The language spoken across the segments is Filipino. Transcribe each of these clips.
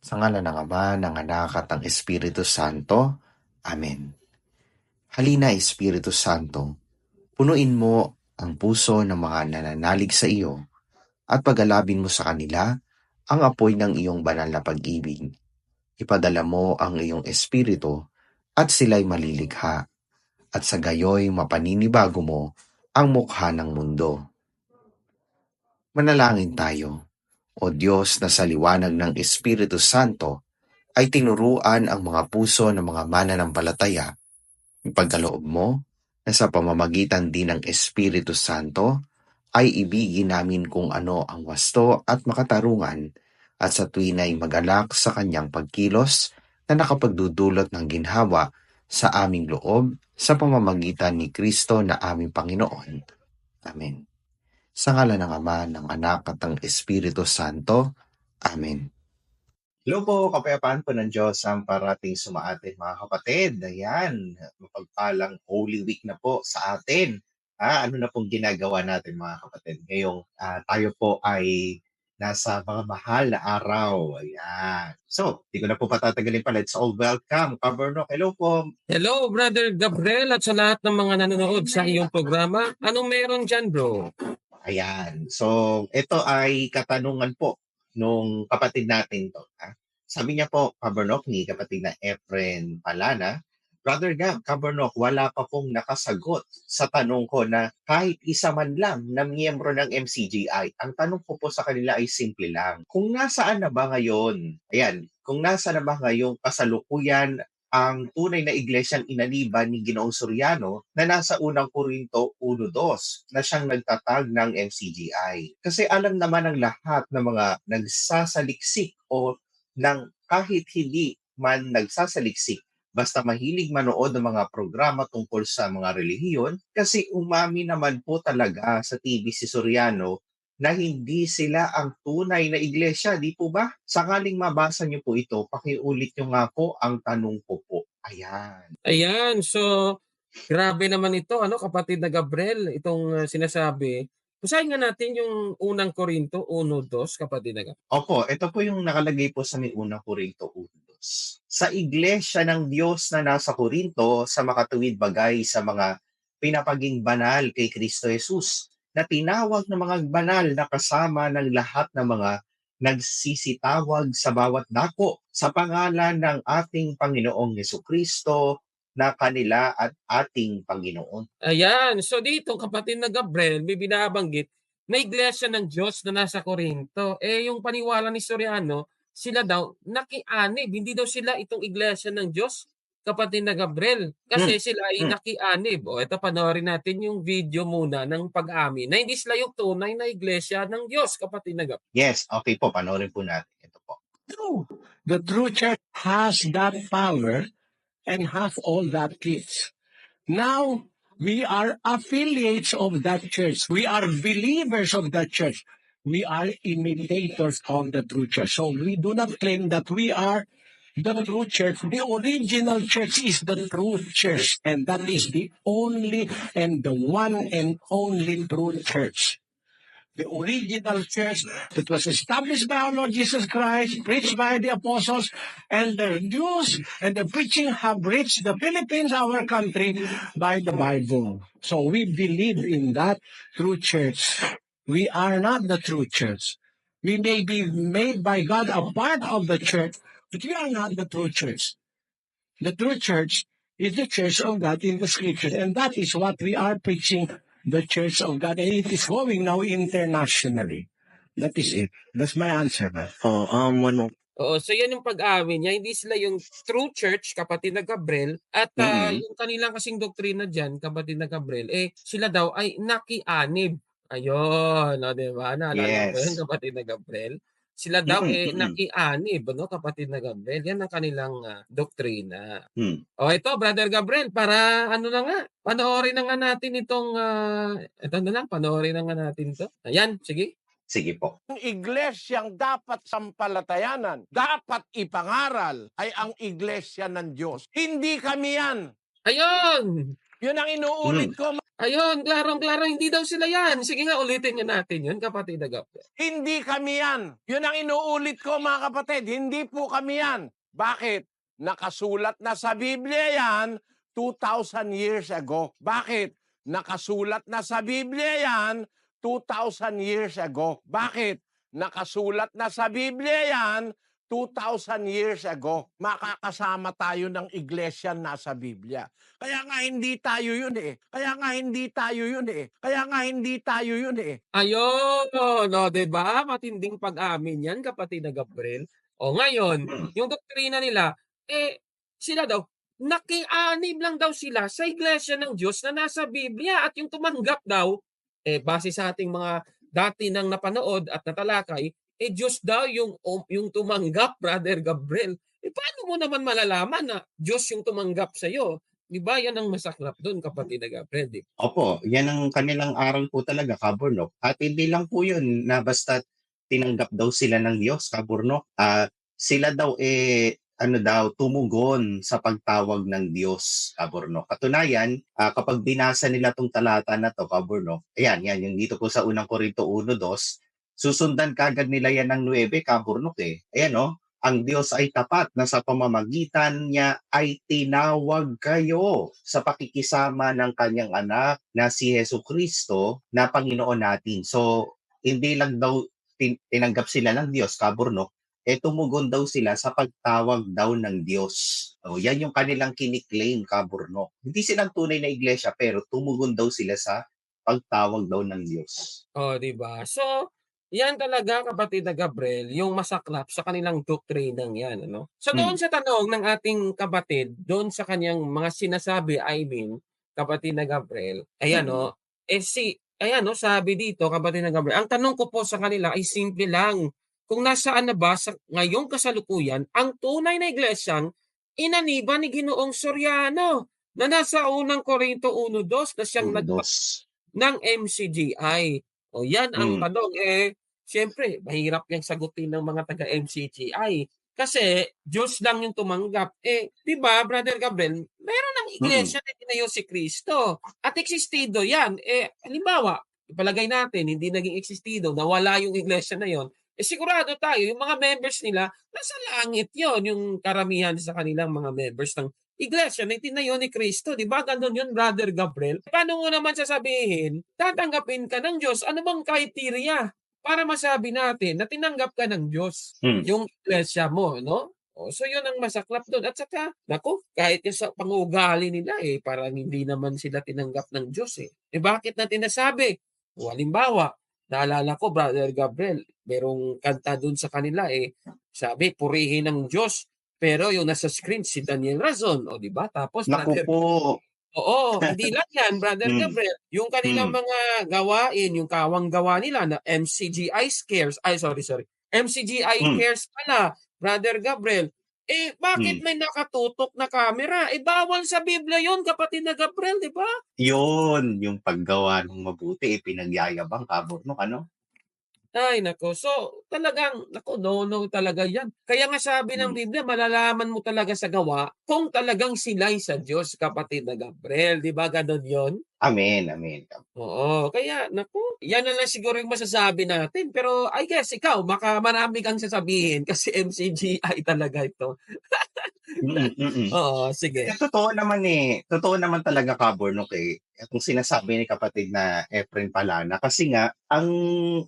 Sa ngala ng Ama, ng Anak at ng Espiritu Santo. Amen. Halina, Espiritu Santo, punuin mo ang puso ng mga nananalig sa iyo at pagalabin mo sa kanila ang apoy ng iyong banal na pag-ibig. Ipadala mo ang iyong Espiritu at sila'y malilikha at sa gayoy mapaninibago mo ang mukha ng mundo. Manalangin tayo. O Diyos na sa liwanag ng Espiritu Santo ay tinuruan ang mga puso ng mga mananampalataya. Ipagkaloob mo na sa pamamagitan din ng Espiritu Santo ay ibigin namin kung ano ang wasto at makatarungan at sa tuwin ay magalak sa kanyang pagkilos na nakapagdudulot ng ginhawa sa aming loob sa pamamagitan ni Kristo na aming Panginoon. Amen. Sa ngala ng Ama, ng Anak at ng Espiritu Santo. Amen. Hello po, kapayapaan po ng Diyos ang parating sumaatin mga kapatid. Ayan, mapagpalang Holy Week na po sa atin. Ah, ano na pong ginagawa natin mga kapatid? Ngayong ah, tayo po ay nasa mga mahal na araw. Ayan. So, di ko na po patatagalin pa. Let's all welcome. Kabernok, hello po. Hello, Brother Gabriel at sa lahat ng mga nanonood sa iyong programa. Anong meron dyan, bro? Ayan. So, ito ay katanungan po nung kapatid natin to. Ha? Sabi niya po, Kabernok, ni kapatid na Efren Palana, Brother Gab, Kabernok, wala pa pong nakasagot sa tanong ko na kahit isa man lang na miyembro ng MCGI, ang tanong ko po sa kanila ay simple lang. Kung nasaan na ba ngayon, ayan, kung nasa na ba ngayong kasalukuyan ang tunay na iglesyang inaniban ni Ginoong Soriano na nasa unang Korinto 1.2 na siyang nagtatag ng MCGI. Kasi alam naman ng lahat ng mga nagsasaliksik o ng kahit hindi man nagsasaliksik basta mahilig manood ng mga programa tungkol sa mga relihiyon kasi umami naman po talaga sa TV si Soriano na hindi sila ang tunay na iglesia, di po ba? Sakaling mabasa niyo po ito, pakiulit niyo nga po ang tanong ko po. Ayan. Ayan, so grabe naman ito, ano kapatid na Gabriel, itong uh, sinasabi. Basahin nga natin yung unang Korinto 1.2, kapatid na Gabriel. Opo, ito po yung nakalagay po sa may unang Korinto 1.2. Sa iglesia ng Diyos na nasa Korinto, sa makatuwid bagay sa mga pinapaging banal kay Kristo Jesus, na tinawag ng mga banal na kasama ng lahat ng mga nagsisitawag sa bawat dako sa pangalan ng ating Panginoong Yeso Kristo na kanila at ating Panginoon. Ayan, so dito kapatid na Gabriel, may binabanggit na iglesia ng Diyos na nasa Korinto. Eh yung paniwala ni Soriano, sila daw nakianib, hindi daw sila itong iglesia ng Diyos kapatid na Gabriel. Kasi Hmm. sila ay Hmm. nakianib. O ito, panoorin natin yung video muna ng pag-amin na hindi sila yung tunay na iglesia ng Diyos, kapatid na Gabriel. Yes, okay po, panoorin po natin. Ito po. No, the true church has that power and has all that gifts. Now, we are affiliates of that church. We are believers of that church. We are imitators of the true church. So we do not claim that we are the true church. The original church is the true church. And that is the only and the one and only true church the original church that was established by our Lord Jesus Christ, preached by the apostles, and the news and the preaching have reached the Philippines, our country, by the Bible. So we believe in that true church. We are not the true church. We may be made by God a part of the church, but we are not the true church. The true church is the church of God in the scriptures, and that is what we are preaching the Church of God, and it is going now internationally. That is it. That's my answer, man. Oh, um, one more. Oo, so yan yung pag-amin niya. Hindi sila yung true church, kapatid na Gabriel. At ah, Mhm. yung kanilang kasing doktrina dyan, kapatid na Gabriel, eh sila daw ay nakianib. Ayun, o, di ba? Naalala mo Yes. yun, kapatid na Gabriel? Sila daw Mm, eh mm. nakianib, no, kapatid na Gabriel. Yan ang kanilang ah, doktrina. Hmm. O ito, Brother Gabriel, para ano na nga, panoorin na nga natin itong, ah, ito na lang, panoorin na nga natin to. Ayan, sige. Sige po. Ang iglesyang dapat sampalatayanan, dapat ipangaral ay ang iglesia ng Diyos. Hindi kami yan. Ayun! Yun ang inuulit ko. Ayun, klarong-klaro, hindi daw sila yan. Sige nga, ulitin nga natin yun, kapatid na Gabriel. Hindi kami yan. Yun ang inuulit ko mga kapatid. Hindi po kami yan. Bakit? Nakasulat na sa Biblia yan 2,000 years ago. Bakit? Nakasulat na sa Biblia yan 2,000 years ago. Bakit? Nakasulat na sa Biblia yan 2,000 years ago. Makakasama tayo ng iglesia nasa Biblia. Kaya nga hindi tayo yun eh. Kaya nga hindi tayo yun eh. Kaya nga hindi tayo yun eh. Ayun, no, 'di ba? Matinding pag-amin 'yan, kapatid na Gabriel. O ngayon, yung doktrina nila, eh sila daw nakianib lang daw sila sa iglesia ng Diyos na nasa Biblia at yung tumanggap daw eh base sa ating mga dati nang napanood at natalakay, eh Diyos daw yung um, yung tumanggap, Brother Gabriel. Eh paano mo naman malalaman na Diyos yung tumanggap sa iyo? 'Di ba? Yan ang masaklap doon, kapatid na Gabriel. Di? Opo, yan ang kanilang aral po talaga, Kaburnok. At hindi lang po yun na basta tinanggap daw sila ng Diyos, Kaburnok. Ah, sila daw eh ano daw, tumugon sa pagtawag ng Diyos, Kaburnok. Katunayan, ah, kapag binasa nila tong talata na to, Kaburnok, ayan, yan, yung dito po sa unang Korinto 1.2, susundan kagad nila yan ng 9, Kaburnok eh. Ayan oh, ang Diyos ay tapat na sa pamamagitan niya ay tinawag kayo sa pakikisama ng kanyang anak na si Yesu Kristo na Panginoon natin. So, hindi lang daw tin- tinanggap sila ng Diyos, Kaburnok, eh tumugon daw sila sa pagtawag daw ng Diyos. O, yan yung kanilang kiniklaim, Kaburnok. Hindi silang tunay na iglesia, pero tumugon daw sila sa pagtawag daw ng Diyos. Oh, 'di ba? So, yan talaga kapatid na Gabriel, yung masaklap sa kanilang doktrinang yan, ano? So doon sa tanong ng ating kapatid, doon sa kanyang mga sinasabi, I mean, kapatid na Gabriel, ayan Mm. no, eh si, ayan no, sabi dito, kapatid na Gabriel, ang tanong ko po sa kanila ay simple lang, kung nasaan na ba sa ngayong kasalukuyan ang tunay na iglesyang inaniba ni Ginoong Soriano na nasa unang Korinto 1.2 na siyang nag Dos. ng MCGI. O yan ang Mm. tanong eh siyempre mahirap yang sagutin ng mga taga MCGI kasi Diyos lang yung tumanggap. Eh, 'di ba, Brother Gabriel, meron ng iglesia na tinayo si Kristo at existido 'yan. Eh, halimbawa, ipalagay natin hindi naging existido, nawala yung iglesia na 'yon. Eh sigurado tayo yung mga members nila nasa langit 'yon, yung karamihan sa kanilang mga members ng iglesia na itinayo ni Kristo. Di ba? Ganun yun, Brother Gabriel. Paano mo naman sasabihin, tatanggapin ka ng Diyos? Ano bang criteria para masabi natin na tinanggap ka ng Diyos? Hmm. Yung iglesia mo, no? O, so yun ang masaklap doon. At saka, naku, kahit yung sa pangugali nila eh, parang hindi naman sila tinanggap ng Diyos eh. Eh bakit natin nasabi? O, halimbawa, naalala ko, Brother Gabriel, merong kanta doon sa kanila eh, sabi, purihin ng Diyos pero yung nasa screen si Daniel Razon, o di ba? Tapos Naku brother, po. oo, hindi lang yan, brother Mm. Gabriel. Yung kanilang Mm. mga gawain, yung kawang gawa nila na MCGI scares, ay sorry, sorry. MCGI Mm. cares pala, brother Gabriel. Eh, bakit may nakatutok na camera? Eh, bawal sa Biblia yon kapatid na Gabriel, di ba? Yun, yung paggawa ng mabuti, eh, pinagyayabang, Kaburnok, ano? Ay, nako. So, talagang, nako, no, no talaga yan. Kaya nga sabi ng Hmm. Biblia, malalaman mo talaga sa gawa kung talagang sila'y sa Diyos, kapatid na Gabriel. Di ba ganon yon? Amen, amen. Oo. Kaya, nako, yan na lang siguro yung masasabi natin. Pero, I guess, ikaw, maka marami kang sasabihin kasi MCGI talaga ito. Mm, mm, mm. Oo, sige. Eh, totoo naman eh. Totoo naman talaga, Kaburnok eh. Kung sinasabi ni kapatid na Efren Palana. Kasi nga, ang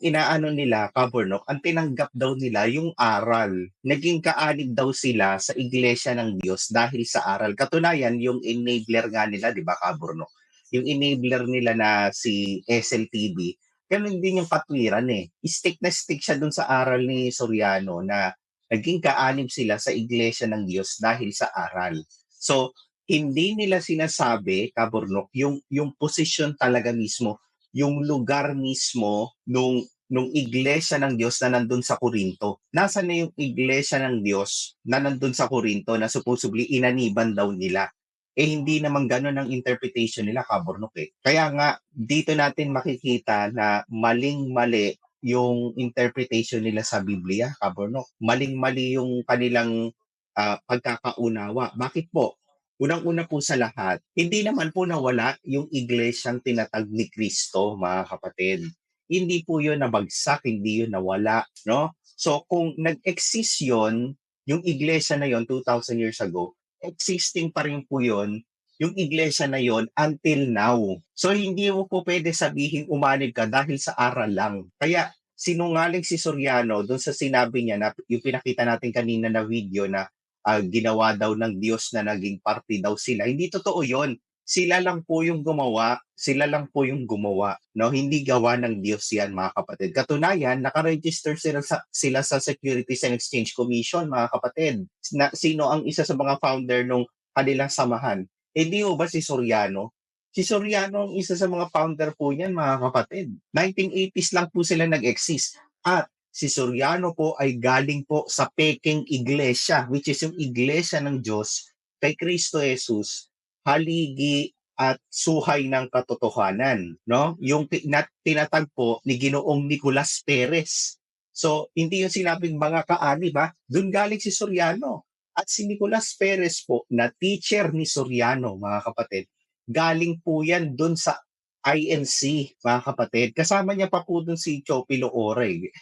inaano nila, Kaburnok, ang tinanggap daw nila yung aral. Naging kaanib daw sila sa iglesia ng Diyos dahil sa aral. Katunayan, yung enabler nga nila, di ba, Kaburnok? Yung enabler nila na si SLTV, ganun din yung katwiran eh. Stick na stick siya dun sa aral ni Soriano na naging kaanib sila sa iglesia ng Diyos dahil sa aral. So, hindi nila sinasabi, Kaburnok, yung, yung posisyon talaga mismo, yung lugar mismo nung, nung iglesia ng Diyos na nandun sa Korinto. Nasaan na yung iglesia ng Diyos na nandun sa Korinto na supposedly inaniban daw nila? Eh, hindi naman ganun ang interpretation nila, Kaburnok eh. Kaya nga, dito natin makikita na maling-mali yung interpretation nila sa Biblia, Kaburnok. Maling-mali yung kanilang ah, pagkakaunawa. Bakit po? Unang-una po sa lahat, hindi naman po nawala yung iglesyang tinatag ni Kristo, mga kapatid. Hindi po yun nabagsak, hindi yun nawala, no? So kung nag-exist yun, yung iglesia na yon 2,000 years ago, existing pa rin po yun yung iglesia na yon until now. So hindi mo po pwede sabihin umanib ka dahil sa aral lang. Kaya sinungaling si Soriano doon sa sinabi niya na yung pinakita natin kanina na video na ah, ginawa daw ng Diyos na naging party daw sila. Hindi totoo yon. Sila lang po yung gumawa, sila lang po yung gumawa, no? Hindi gawa ng Diyos 'yan, mga kapatid. Katunayan, naka-register sila sa sila sa Securities and Exchange Commission, mga kapatid. Na, sino ang isa sa mga founder nung kanilang samahan? Hindi mo ba si Soriano? Si Soriano ang isa sa mga founder po niyan, mga kapatid. 1980s lang po sila nag-exist. At si Soriano po ay galing po sa Peking Iglesia, which is yung iglesia ng Diyos kay Kristo Jesus, haligi at suhay ng katotohanan, no? Yung ti- na, tinatag po ni Ginoong Nicolas Perez. So, hindi yung sinabing mga kaani ba? Doon galing si Soriano. At si Nicolas Perez po, na teacher ni Soriano, mga kapatid, galing po yan doon sa INC, mga kapatid. Kasama niya pa po doon si Chopilo Ore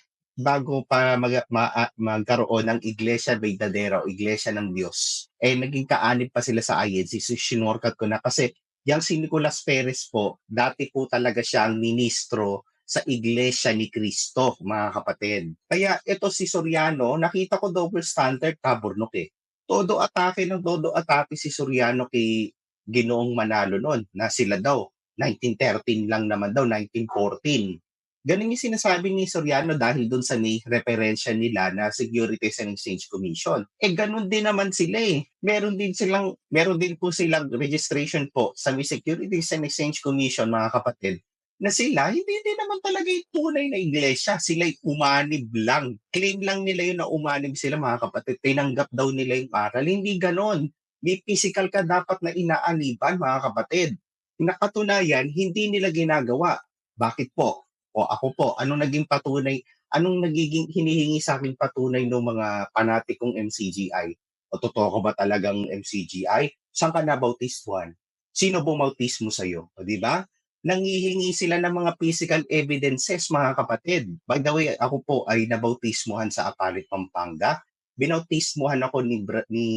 bago pa mag, ma, ah, magkaroon ng Iglesia Verdadera o Iglesia ng Diyos. Eh, naging kaanib pa sila sa INC. So, sinorkat ko na kasi yung si Nicolas Perez po, dati po talaga siya ang ministro sa Iglesia ni Cristo, mga kapatid. Kaya ito si Soriano, nakita ko double standard kaburnok eh. Todo atake ng todo atake si Soriano kay Ginoong Manalo noon na sila daw 1913 lang naman daw 1914. Ganun yung sinasabi ni Soriano dahil doon sa may referensya nila na Securities and Exchange Commission. Eh ganun din naman sila eh. Meron din silang meron din po silang registration po sa may Securities and Exchange Commission mga kapatid na sila, hindi din naman talaga yung tunay na iglesia. Sila'y umanib lang. Claim lang nila yun na umanib sila mga kapatid. Tinanggap daw nila yung aral. Hindi ganon. May physical ka dapat na inaaniban mga kapatid. Nakatunayan, hindi nila ginagawa. Bakit po? O ako po, anong naging patunay, anong nagiging hinihingi sa akin patunay ng mga panatikong MCGI? O totoo ko ba talagang MCGI? Saan ka nabautismuhan? Sino bumautismo sa'yo? O di ba? Nangihingi sila ng mga physical evidences, mga kapatid. By the way, ako po ay nabautismuhan sa Apalit, Pampanga. Binautismuhan ako ni, br- ni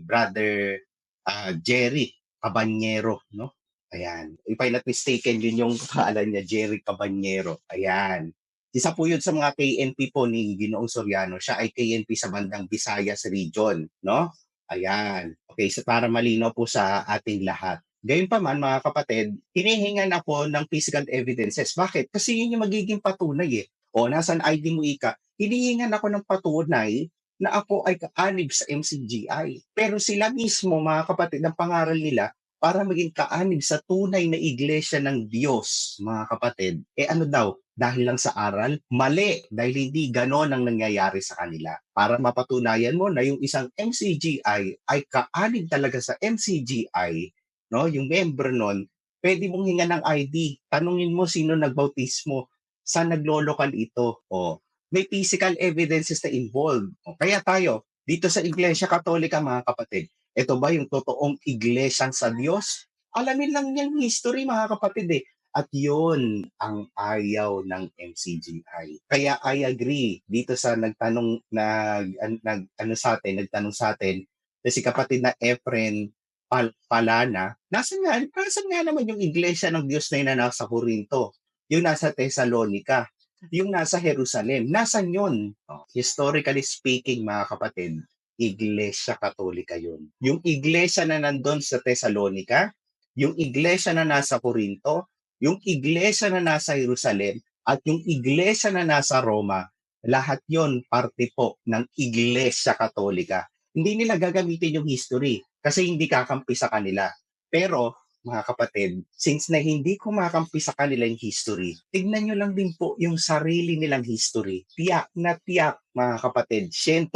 brother ah, Jerry Cabanyero, no? Ayan. If I'm not mistaken, yun yung pangalan niya, Jerry Cabanyero. Ayan. Isa po yun sa mga KNP po ni Ginoong Soriano. Siya ay KNP sa bandang Visayas region, no? Ayan. Okay, so para malinaw po sa ating lahat. Gayun pa man, mga kapatid, hinihingan ako ng physical evidences. Bakit? Kasi yun yung magiging patunay eh. O, nasan ID mo ika? Hinihingan ako ng patunay na ako ay kaanib sa MCGI. Pero sila mismo, mga kapatid, ang pangaral nila, para maging kaanib sa tunay na iglesia ng Diyos, mga kapatid. Eh ano daw? Dahil lang sa aral? Mali, dahil hindi ganon ang nangyayari sa kanila. Para mapatunayan mo na yung isang MCGI ay kaanib talaga sa MCGI, no? yung member nun, pwede mong hinga ng ID. Tanungin mo sino nagbautismo, saan naglolokal ito. O, may physical evidences na involved. O, kaya tayo, dito sa Iglesia Katolika, mga kapatid, ito ba yung totoong iglesyang sa Diyos? Alamin lang niyang history, mga kapatid eh. At yun ang ayaw ng MCGI. Kaya I agree dito sa nagtanong nag, nag ano sa atin, nagtanong sa atin si kapatid na Efren Pal, Palana, nasan nga, nasan nga naman yung iglesia ng Diyos na yun na nasa Corinto? Yung nasa Thessalonica, yung nasa Jerusalem, nasan yun? Oh, historically speaking, mga kapatid, Iglesia Katolika yun. Yung iglesia na nandun sa Thessalonica, yung iglesia na nasa Corinto, yung iglesia na nasa Jerusalem, at yung iglesia na nasa Roma, lahat yon parte po ng Iglesia Katolika. Hindi nila gagamitin yung history kasi hindi kakampi sa kanila. Pero mga kapatid, since na hindi kumakampi sa kanila yung history, tignan nyo lang din po yung sarili nilang history. Tiyak na tiyak, mga kapatid, 100%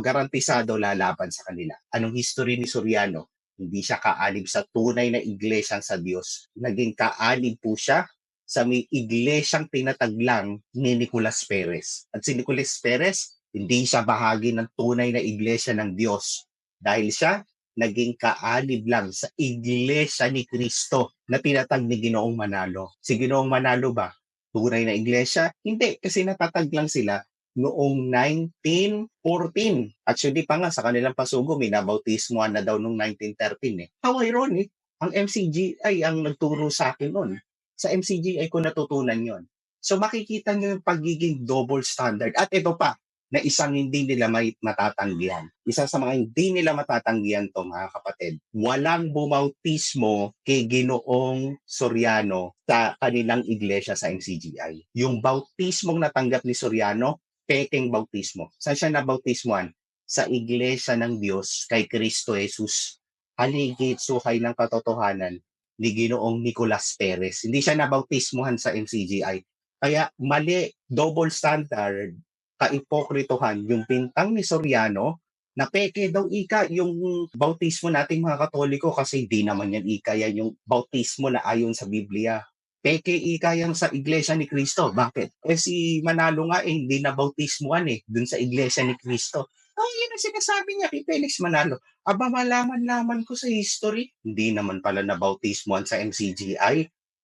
garantisado lalaban sa kanila. Anong history ni Soriano? Hindi siya kaalib sa tunay na iglesyang sa Diyos. Naging kaalib po siya sa may iglesyang tinataglang ni Nicolas Perez. At si Nicolas Perez, hindi siya bahagi ng tunay na iglesia ng Diyos. Dahil siya, naging kaanib lang sa iglesia ni Kristo na tinatag ni Ginoong Manalo. Si Ginoong Manalo ba? Tunay na iglesia? Hindi, kasi natatag lang sila noong 1914. Actually pa nga sa kanilang pasugo, may nabautismoan na daw noong 1913 eh. How ironic, ang MCG ay ang nagturo sa akin noon. Sa MCG ay ko natutunan yon. So makikita nyo yung pagiging double standard. At ito pa, na isang hindi nila matatanggihan. Isa sa mga hindi nila matatanggihan to mga kapatid. Walang bumautismo kay Ginoong Soriano sa kanilang iglesia sa MCGI. Yung bautismong natanggap ni Soriano, peking bautismo. Saan siya nabautismoan? Sa iglesia ng Diyos kay Kristo Jesus. Haligit suhay ng katotohanan ni Ginoong Nicolas Perez. Hindi siya nabautismohan sa MCGI. Kaya mali, double standard, kaipokritohan yung bintang ni Soriano na peke daw ika yung bautismo nating mga katoliko kasi di naman yan ika yan yung bautismo na ayon sa Biblia. Peke ika yan sa iglesia ni Kristo. Bakit? Eh si Manalo nga eh, hindi na bautismoan eh dun sa iglesia ni Kristo. Oh, yun ang sinasabi niya kay Felix Manalo. Aba, malaman-laman ko sa history. Hindi naman pala na bautismoan sa MCGI.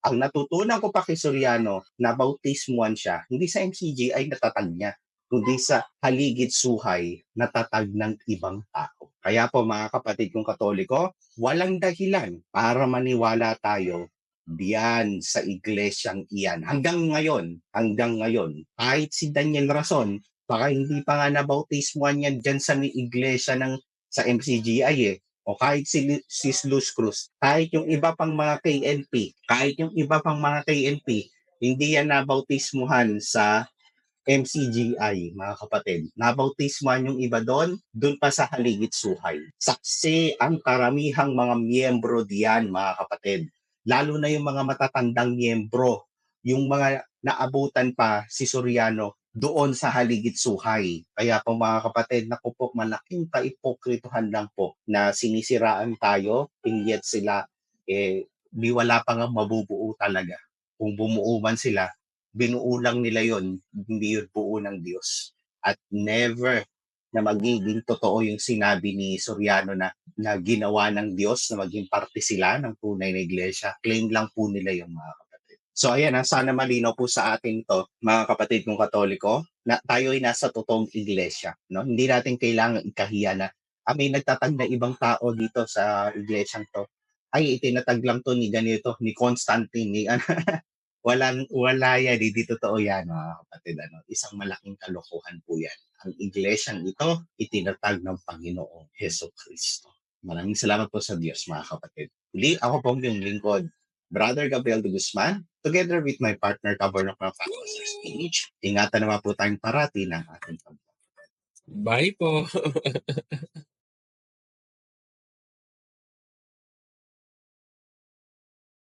Ang natutunan ko pa kay Soriano, na bautismoan siya, hindi sa MCGI natatag niya kundi sa haligid suhay na tatag ng ibang tao. Kaya po mga kapatid kong katoliko, walang dahilan para maniwala tayo diyan sa iglesyang iyan. Hanggang ngayon, hanggang ngayon, kahit si Daniel Rason, baka hindi pa nga nabautismoan yan dyan sa iglesia ng sa MCGI eh. O kahit si, si Luz Cruz, kahit yung iba pang mga KNP, kahit yung iba pang mga KNP, hindi yan nabautismuhan sa MCGI, mga kapatid. Nabautisman yung iba doon, doon pa sa haligit suhay. Saksi ang karamihang mga miyembro diyan, mga kapatid. Lalo na yung mga matatandang miyembro, yung mga naabutan pa si Soriano doon sa haligit suhay. Kaya po mga kapatid, naku po, malaking kaipokrituhan lang po na sinisiraan tayo, yet sila, eh, di wala pa nga mabubuo talaga. Kung bumuo man sila, binuo lang nila yon hindi yun buo ng Diyos. At never na magiging totoo yung sinabi ni Soriano na, na ginawa ng Diyos na maging parte sila ng tunay na iglesia. Claim lang po nila yung mga kapatid. So ayan, ha, sana malinaw po sa ating to, mga kapatid kong katoliko, na tayo ay nasa totoong iglesia. No? Hindi natin kailangan ikahiya na ah, may nagtatag na ibang tao dito sa iglesyang to. Ay, itinatag lang to ni ganito, ni Constantine, ni walang wala yan, hindi totoo yan mga kapatid. Ano? Isang malaking kalokohan po yan. Ang iglesyang ito, itinatag ng Panginoong Heso Kristo. Maraming salamat po sa Diyos mga kapatid. Uli, ako po yung lingkod, Brother Gabriel de Guzman, together with my partner, Kabarnok ng Factors Stage. Ingatan naman po tayong parati ng ating pag Bye po.